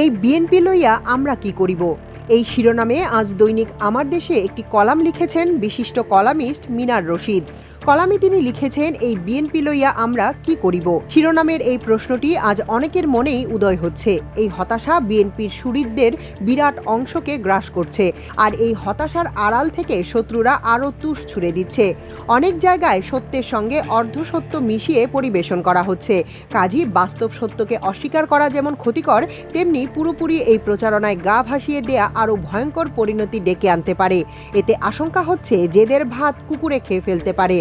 এই বিএনপি লইয়া আমরা কি করিব? এই শিরোনামে আজ দৈনিক আমার দেশে একটি কলাম লিখেছেন বিশিষ্ট কলামিস্ট মিনার রশিদ। কলামে তিনি লিখেছেন, এই বিএনপি লইয়া আমরা কি করিব? শিরোনামের এই প্রশ্নটি আজ অনেকের মনেই উদয় হচ্ছে। এই হতাশা বিএনপির সুরিদদের বিরাট অংশকে গ্রাস করছে আর এই হতাশার আড়াল থেকে শত্রুরা আরও তুষ ছুড়ে দিচ্ছে। অনেক জায়গায় সত্যের সঙ্গে অর্ধসত্য মিশিয়ে পরিবেশন করা হচ্ছে। কাজী বাস্তব সত্যকে অস্বীকার করা যেমন ক্ষতিকর, তেমনি পুরোপুরি এই প্রচারণায় গা ভাসিয়ে দেয়া আরও ভয়ঙ্কর পরিণতি ডেকে আনতে পারে। এতে আশঙ্কা হচ্ছে, জেদের ভাত কুকুরে খেয়ে ফেলতে পারে।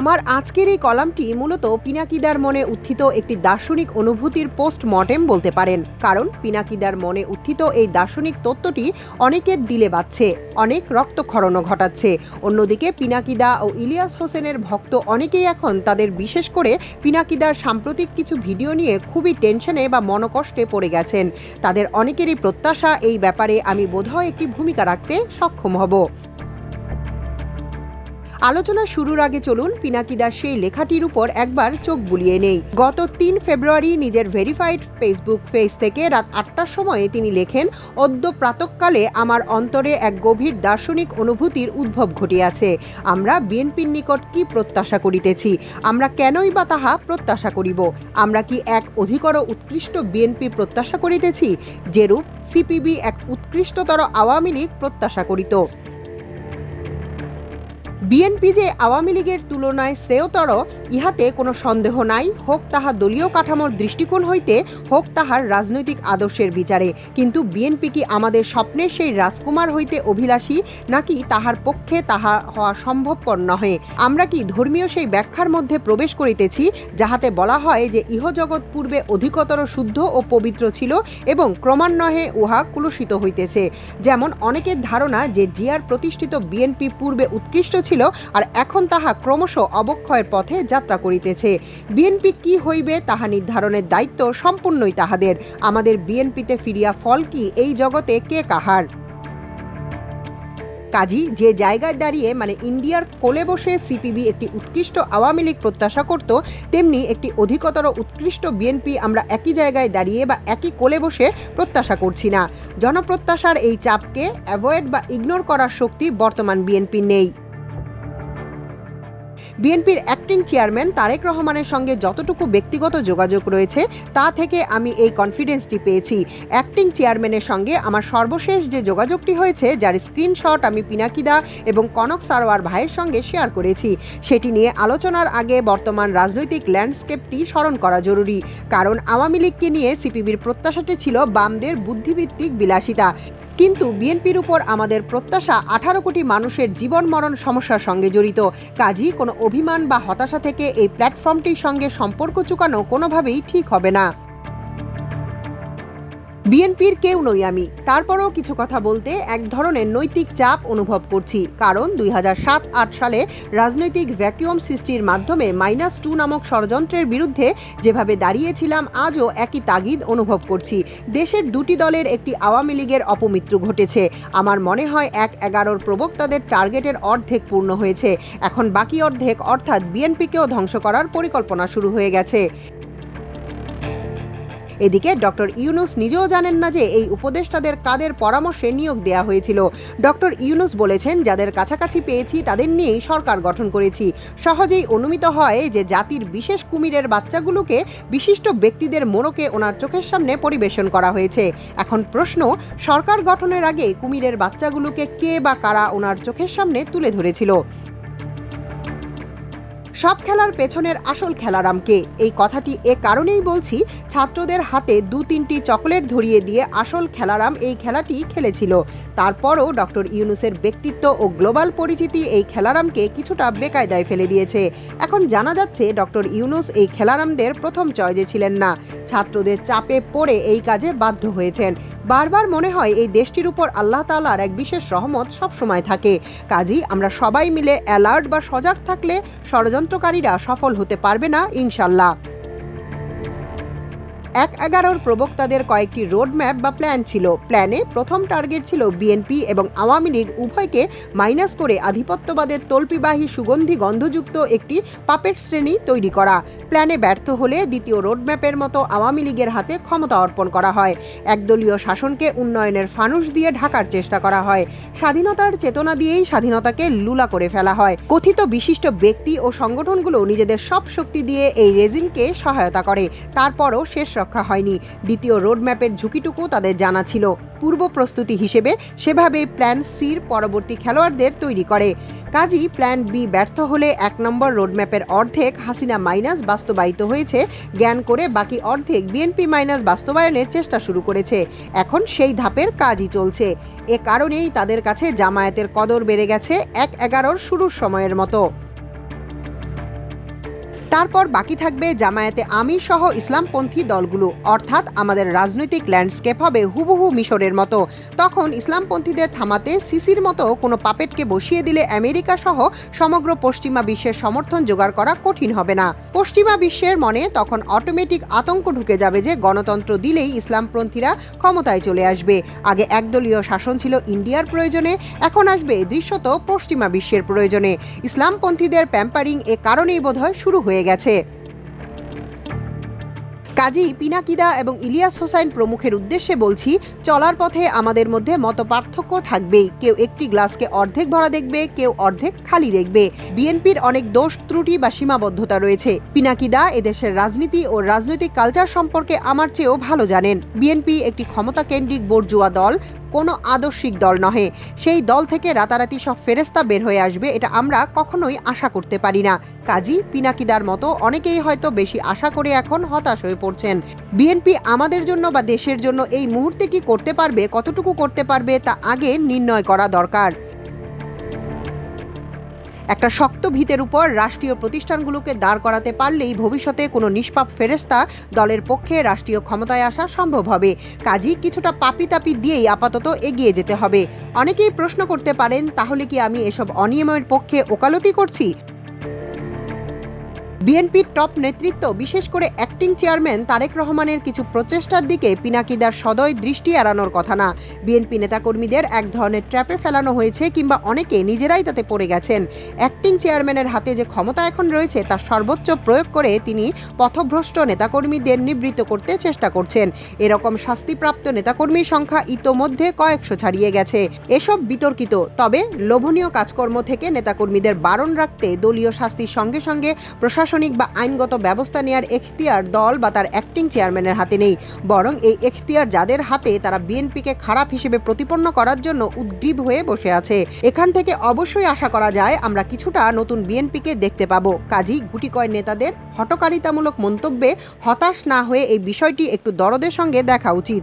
আমার আজকের এই কলামটি মূলত পিনাকিদার মনে উত্থিত একটি দার্শনিক অনুভূতির পোস্ট মর্টেম বলতে পারেন। কারণ পিনাকিদার মনে উত্থিত এই দার্শনিক তত্ত্বটি অনেকের দিলে বাচ্ছে, অনেক রক্তক্ষরণও ঘটাচ্ছে। অন্যদিকে পিনাকিদা ও ইলিয়াস হোসেনের ভক্ত অনেকেই এখন তাদের বিশেষ করে পিনাকিদার সাম্প্রতিক কিছু ভিডিও নিয়ে খুবই টেনশনে বা মনকষ্টে পড়ে গেছেন। তাদের অনেকেরই প্রত্যাশা, এই ব্যাপারে আমি বোধহয় একটি ভূমিকা রাখতে সক্ষম হব। আলোচনা শুরুর আগে চলুন পিনাকিদার সেই লেখাটির উপর একবার চোখ বুলিয়ে নেই। গত তিন ফেব্রুয়ারি নিজের ভেরিফাইড ফেসবুক পেজ থেকে রাত আটটার সময়ে তিনি লেখেন, অদ্য প্রাতকালে আমার অন্তরে এক গভীর দার্শনিক অনুভূতির উদ্ভব ঘটিয়াছে আমরা বিএনপির নিকট কি প্রত্যাশা করিতেছি? আমরা কেনই বা তাহা প্রত্যাশা করিব? আমরা কি এক অধিকর উৎকৃষ্ট বিএনপি প্রত্যাশা করিতেছি? যেরূপ সিপিবি এক উৎকৃষ্টতর আওয়ামী লীগ প্রত্যাশা করিত। বিএনপি যে আওয়ামী লীগের তুলনায় শ্রেয়তর, ইহাতে কোনো সন্দেহ নাই। হোক তাহা দলীয় কাঠামোর দৃষ্টিকোণ হইতে, হোক তাহার রাজনৈতিক আদর্শের বিচারে। কিন্তু বিএনপি কি আমাদের স্বপ্নের সেই রাজকুমার হইতে অভিলাষী, নাকি তাহার পক্ষে তাহা হওয়া সম্ভবপর নহে? আমরা কি ধর্মীয় সেই ব্যাখ্যার মধ্যে প্রবেশ করিতেছি, যাহাতে বলা হয় যে ইহজগৎ পূর্বে অধিকতর শুদ্ধ ও পবিত্র ছিল এবং ক্রমান্বয়ে উহা কুলুষিত হইতেছে। যেমন অনেকের ধারণা যে জিয়ার প্রতিষ্ঠিত বিএনপি পূর্বে উৎকৃষ্ট ছিল আর এখন তাহা ক্রমশ অবক্ষয়ের পথে যাত্রা করিতেছে। বিএনপি কি হইবে তাহা নির্ধারণের দায়িত্ব সম্পূর্ণই তাহাদের। আমাদের বিএনপিতে ফিরিয়া ফল কি? এই জগতে কে কাহার? কাজী, যে জায়গায় দাঁড়িয়ে মানে ইন্ডিয়ার কোলে বসে সিপিবি একটি উৎকৃষ্ট আওয়ামী লীগ প্রত্যাশা করত, তেমনি একটি অধিকতর উৎকৃষ্ট বিএনপি আমরা একই জায়গায় দাঁড়িয়ে বা একই কোলে বসে প্রত্যাশা করছি না। জনপ্রত্যাশার এই চাপকে অ্যাভয়েড বা ইগনোর করার শক্তি বর্তমান বিএনপি নেই। বিএনপির অ্যাক্টিং চেয়ারম্যান তারেক রহমানের সঙ্গে যতটুকু ব্যক্তিগত যোগাযোগ রয়েছে, তা থেকে আমি এই কনফিডেন্সটি পেয়েছি। অ্যাক্টিং চেয়ারম্যানের সঙ্গে আমার সর্বশেষ যে যোগাযোগটি হয়েছে, যার স্ক্রিনশট আমি পিনাকিদা এবং কনক সারোয়ার ভাইয়ের সঙ্গে শেয়ার করেছি, সেটি নিয়ে আলোচনার আগে বর্তমান রাজনৈতিক ল্যান্ডস্কেপটি স্মরণ করা জরুরি। কারণ আওয়ামী লীগকে নিয়ে সিপিবির প্রত্যাশাটি ছিল বামদের বুদ্ধিভিত্তিক বিলাসিতা। কিন্তু বিএনপির উপর আমাদের প্রত্যাশা আঠারো কোটি মানুষের জীবন মরণ সমস্যার সঙ্গে জড়িত। কাজী, কোনো অভিমান বা হতাশা থেকে এই প্ল্যাটফর্মটির সঙ্গে সম্পর্ক চুকানো কোনোভাবেই ঠিক হবে না। বিএনপির কেউ নই আমি। তারপরও কিছু কথা বলতে এক ধরনের নৈতিক চাপ অনুভব করছি। কারণ দুই হাজার সাত, আট সালে রাজনৈতিক ভ্যাকিউম সৃষ্টির মাধ্যমে মাইনাস টু নামক ষড়যন্ত্রের বিরুদ্ধে যেভাবে দাঁড়িয়েছিলাম, আজও একই তাগিদ অনুভব করছি। দেশের দুটি দলের একটি আওয়ামী লীগের অপমৃত্যু ঘটেছে। আমার মনে হয় এক এগারোর প্রবক্তাদের টার্গেটের অর্ধেক পূর্ণ হয়েছে। এখন বাকি অর্ধেক অর্থাৎ বিএনপিকেও ধ্বংস করার পরিকল্পনা শুরু হয়ে গেছে। এদিকে ডক্টর ইউনুস নিজেও জানেন না যে এই উপদেষ্টাদের কাদের পরামর্শে নিয়োগ দেওয়া হয়েছিল। ডক্টর ইউনুস বলেছেন, যাদের কাছাকাছি পেয়েছি তাদের নিয়েই সরকার গঠন করেছি। সহজেই অনুমিত হয় যে জাতির বিশেষ কুমিরের বাচ্চাগুলোকে বিশিষ্ট ব্যক্তিদের মোড়কে ওনার চোখের সামনে পরিবেশন করা হয়েছে। এখন প্রশ্ন, সরকার গঠনের আগে কুমিরের বাচ্চাগুলোকে কে বা কারা ওনার চোখের সামনে তুলে ধরেছিল? সব খেলার পেছনের আসল খেলারামকে। এই কথাটি এ কারণেই বলছি, ছাত্রদের হাতে দু তিনটি চকলেট ধরিয়ে দিয়ে আসল খেলারাম এই খেলাটি খেলেছিল। তারপরও ডক্টর ইউনুসের ব্যক্তিত্ব ও গ্লোবাল পরিচিতি এই খেলারামকে কিছুটা বেকায়দায় ফেলে দিয়েছে। এখন জানা যাচ্ছে, ডক্টর ইউনুস এই খেলারামদের প্রথম চয়েজে ছিলেন না। ছাত্রদের চাপে পড়ে এই কাজে বাধ্য হয়েছেন। বারবার মনে হয় এই দেশটির উপর আল্লাহ তালার এক বিশেষ রহমত সবসময় থাকে। কাজী আমরা সবাই মিলে অ্যালার্ট বা সজাগ থাকলে ষড়যন্ত্রকারীরা সফল হতে পারবে না ইনশাল্লাহ। এক এগারোর প্রবক্তাদের কয়েকটি রোড ম্যাপ বা প্ল্যান ছিল। প্ল্যানে প্রথম টার্গেট ছিল বিএনপি এবং আওয়ামী লীগ উভয়কে মাইনাস করে আধিপত্যবাদের তল্পিবাহী সুগন্ধি গন্ধযুক্ত একটি পাপেট শ্রেণি তৈরি করা। প্ল্যানে ব্যর্থ হলে দ্বিতীয় রোডম্যাপের মতো আওয়ামী লীগের হাতে ক্ষমতা অর্পণ করা হয়। একদলীয় শাসনকে উন্নয়নের ফানুস দিয়ে ঢাকার চেষ্টা করা হয়। স্বাধীনতার চেতনা দিয়েই স্বাধীনতাকে লুলা করে ফেলা হয়। কথিত বিশিষ্ট ব্যক্তি ও সংগঠনগুলো নিজেদের সব শক্তি দিয়ে এই রেজিমকে সহায়তা করে। তারপরও শেষ রক্ষা হয়নি। দ্বিতীয় রোডম্যাপের ঝুঁকিটুকু তাদের জানা ছিল। পূর্ব প্রস্তুতি হিসেবে সেভাবে প্ল্যান সির পরবর্তী খেলোয়াড়দের তৈরি করে। কাজী প্ল্যান বি ব্যর্থ হলে এক নম্বর রোডম্যাপের অর্ধেক হাসিনা মাইনাস বাস্তবায়িত হয়েছে। জ্ঞান করে বাকি অর্ধেক বিএনপি মাইনাস বাস্তবায়নের চেষ্টা শুরু করেছে। এখন সেই ধাপের কাজই চলছে। এ কারণেই তাদের কাছে জামায়াতের কদর বেড়ে গেছে এক এগারোর শুরুর সময়ের মতো। তারপর বাকি থাকবে জামায়াতে আমির সহ ইসলামপন্থী দলগুলো। অর্থাৎ আমাদের রাজনৈতিক ল্যান্ডস্কেপ হবে হুবহু মিশরের মতো। তখন ইসলামপন্থীদের থামাতে সিসির মতো কোনো পাপেটকে বসিয়ে দিলে আমেরিকা সহ সমগ্র পশ্চিমা বিশ্বের সমর্থন জোগাড় করা কঠিন হবে না। পশ্চিমা বিশ্বের মনে তখন অটোমেটিক আতঙ্ক ঢুকে যাবে যে গণতন্ত্র দিলেই ইসলামপন্থীরা ক্ষমতায় চলে আসবে। আগে একদলীয় শাসন ছিল ইন্ডিয়ার প্রয়োজনে, এখন আসবে দৃশ্যত পশ্চিমা বিশ্বের প্রয়োজনে। ইসলামপন্থীদের প্যাম্পারিং এ কারণেই বোধহয় শুরু হয়ে গেছে। কাজী পিনাকিদা এবং ইলিয়াস হোসাইন প্রমুখের উদ্দেশ্যে বলছি, চলার পথে আমাদের মধ্যে মত পার্থক্য থাকবেই। কেউ একটি গ্লাসকে অর্ধেক ভরা দেখবে, কেউ অর্ধেক খালি দেখবে। বিএনপির অনেক দোষ, ত্রুটি বা সীমাবদ্ধতা রয়েছে। পিনাকিদা এদেশের রাজনীতি ও রাজনৈতিক কালচার সম্পর্কে আমার চেয়েও ভালো জানেন। বিএনপি একটি ক্ষমতা কেন্দ্রিক বর্জুয়া দল। কোনো আদর্শিক দল নহে। সেই দল থেকে রাতারাতি সব ফেরেস্তা বের হয়ে আসবে, এটা আমরা কখনোই আশা করতে পারি না। কাজী পিনাকিদার মতো অনেকেই হয়তো বেশি আশা করে এখন হতাশ হয়ে পড়ছেন। বিএনপি আমাদের জন্য বা দেশের জন্য এই মুহূর্তে কি করতে পারবে, কতটুকু করতে পারবে তা আগে নির্ণয় করা দরকার। একটা শক্ত ভিতের উপর রাষ্ট্রীয় প্রতিষ্ঠানগুলোকে দাঁড় করাতে পারলেই ভবিষ্যতে কোনো নিষ্পাপ ফেরেস্তা দলের পক্ষে রাষ্ট্রীয় ক্ষমতায় আসা সম্ভব হবে। কাজী, কিছুটা পাপি তাপি দিয়েই আপাতত এগিয়ে যেতে হবে। অনেকেই প্রশ্ন করতে পারেন, তাহলে কি আমি এসব অনিয়মের পক্ষে ওকালতি করছি? বিএনপির টপ নেতৃত্ব, বিশেষ করে অ্যাক্টিং চেয়ারম্যান তারেক রহমানের কিছু প্রচেষ্টার দিকে পিনাকিদার সদয় দৃষ্টি এড়ানোর কথা না। বিএনপি নেতাকর্মীদের এক ধরনের ট্র্যাপে ফেলানো হয়েছে কিংবা অনেকে নিজেরাই তাতে পড়ে গেছেন। অ্যাক্টিং চেয়ারম্যানের হাতে যে ক্ষমতা এখন রয়েছে তার সর্বোচ্চ প্রয়োগ করে তিনি পথভ্রষ্ট নেতাকর্মীদের নিবৃত্ত করতে চেষ্টা করছেন। এরকম শাস্তিপ্রাপ্ত নেতাকর্মীর সংখ্যা ইতোমধ্যে কয়েকশো ছাড়িয়ে গেছে। এসব বিতর্কিত, তবে লোভনীয় কাজকর্ম থেকে নেতাকর্মীদের বারণ রাখতে দলীয় শাস্তির সঙ্গে সঙ্গে প্রশাসনিক বা আইনগত ব্যবস্থা নেওয়ার এখতিয়ার দল বা তার অ্যাক্টিং চেয়ারম্যানের হাতে নেই। বরং এই এখতিয়ার যাদের হাতে, তারা বিএনপিকে খারাপ হিসেবে প্রতিপন্ন করার জন্য উদ্গ্রীব হয়ে বসে আছে। এখান থেকে অবশ্যই আশা করা যায়, আমরা কিছুটা নতুন বিএনপিকে দেখতে পাবো। কাজী গুটিকয় নেতাদের হটকারিতামূলক মন্তব্যে হতাশ না হয়ে এই বিষয়টি একটু দরদের সঙ্গে দেখা উচিত।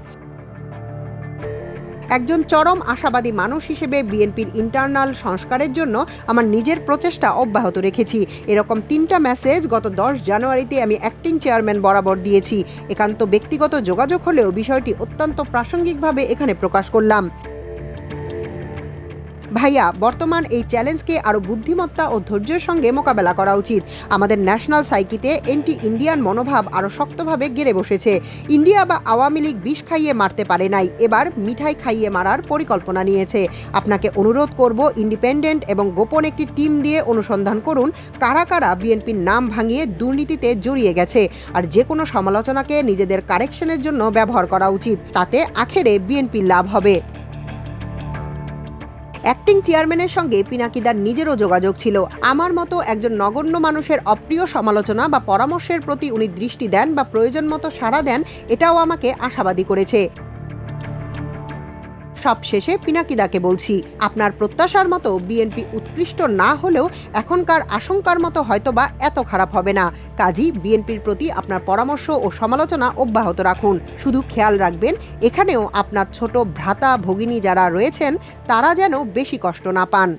একজন চরম আশাবাদী মানুষ হিসেবে বিএনপির ইন্টারনাল সংস্কারের জন্য আমার নিজের প্রচেষ্টা অব্যাহত রেখেছি। এরকম তিনটা মেসেজ গত দশ জানুয়ারিতে আমি অ্যাক্টিং চেয়ারম্যান বরাবর দিয়েছি। একান্ত ব্যক্তিগত যোগাযোগ হলেও বিষয়টি অত্যন্ত প্রাসঙ্গিকভাবে এখানে প্রকাশ করলাম। ভাইয়া, বর্তমান এই চ্যালেঞ্জকে আরও বুদ্ধিমত্তা ও ধৈর্যের সঙ্গে মোকাবেলা করা উচিত। আমাদের ন্যাশনাল সাইকিতে এন্টি ইন্ডিয়ান মনোভাব আরও শক্তভাবে গেড়ে বসেছে। ইন্ডিয়া বা আওয়ামী লীগ বিষ খাইয়ে মারতে পারে নাই, এবার মিঠাই খাইয়ে মারার পরিকল্পনা নিয়েছে। আপনাকে অনুরোধ করব, ইন্ডিপেন্ডেন্ট এবং গোপন একটি টিম দিয়ে অনুসন্ধান করুন, কারা কারা বিএনপির নাম ভাঙিয়ে দুর্নীতিতে জড়িয়ে গেছে, আর যে কোনো সমালোচনাকে নিজেদের কারেকশনের জন্য ব্যবহার করা উচিত, তাতে আখেরে বিএনপির লাভ হবে। অ্যাক্টিং চেয়ারম্যানের সঙ্গে পিনাকিদার নিজেরও যোগাযোগ ছিল। আমার মতো একজন নগণ্য মানুষের অপ্রিয় সমালোচনা বা পরামর্শের প্রতি উনি দৃষ্টি দেন বা প্রয়োজন মতো সাড়া দেন, এটাও আমাকে আশাবাদী করেছে। সব শেষে পিনাকিদাকে বলছি, আপনার প্রত্যাশার মতো বিএনপি উৎকৃষ্ট না হলেও এখনকার আশঙ্কার মতো হয়তোবা এত খারাপ হবে না। কাজী বিএনপির প্রতি আপনার পরামর্শ ও সমালোচনা অব্যাহত রাখুন। শুধু খেয়াল রাখবেন, এখানেও আপনার ছোট ভ্রাতা ভগিনী যারা রয়েছেন, তারা যেন বেশি কষ্ট না পান।